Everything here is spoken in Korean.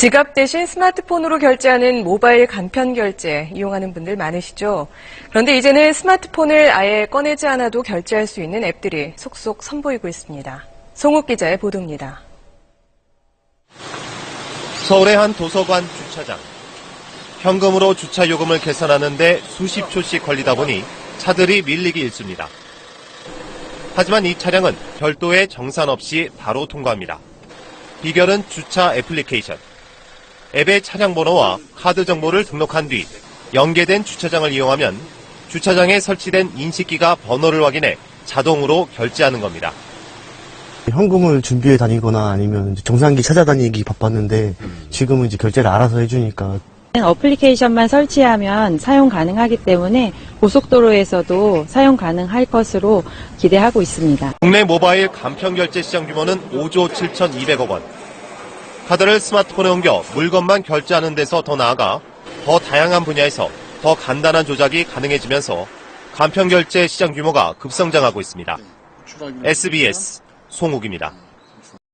지갑 대신 스마트폰으로 결제하는 모바일 간편 결제 이용하는 분들 많으시죠? 그런데 이제는 스마트폰을 아예 꺼내지 않아도 결제할 수 있는 앱들이 속속 선보이고 있습니다. 송욱 기자의 보도입니다. 서울의 한 도서관 주차장. 현금으로 주차 요금을 계산하는데 수십 초씩 걸리다 보니 차들이 밀리기 일쑤입니다. 하지만 이 차량은 별도의 정산 없이 바로 통과합니다. 비결은 주차 애플리케이션. 앱의 차량 번호와 카드 정보를 등록한 뒤 연계된 주차장을 이용하면 주차장에 설치된 인식기가 번호를 확인해 자동으로 결제하는 겁니다. 현금을 준비해 다니거나 아니면 정산기 찾아다니기 바빴는데 지금은 이제 결제를 알아서 해주니까 어플리케이션만 설치하면 사용 가능하기 때문에 고속도로에서도 사용 가능할 것으로 기대하고 있습니다. 국내 모바일 간편 결제 시장 규모는 5조 7,200억 원. 카드를 스마트폰에 옮겨 물건만 결제하는 데서 더 나아가 더 다양한 분야에서 더 간단한 조작이 가능해지면서 간편 결제 시장 규모가 급성장하고 있습니다. SBS 송욱입니다.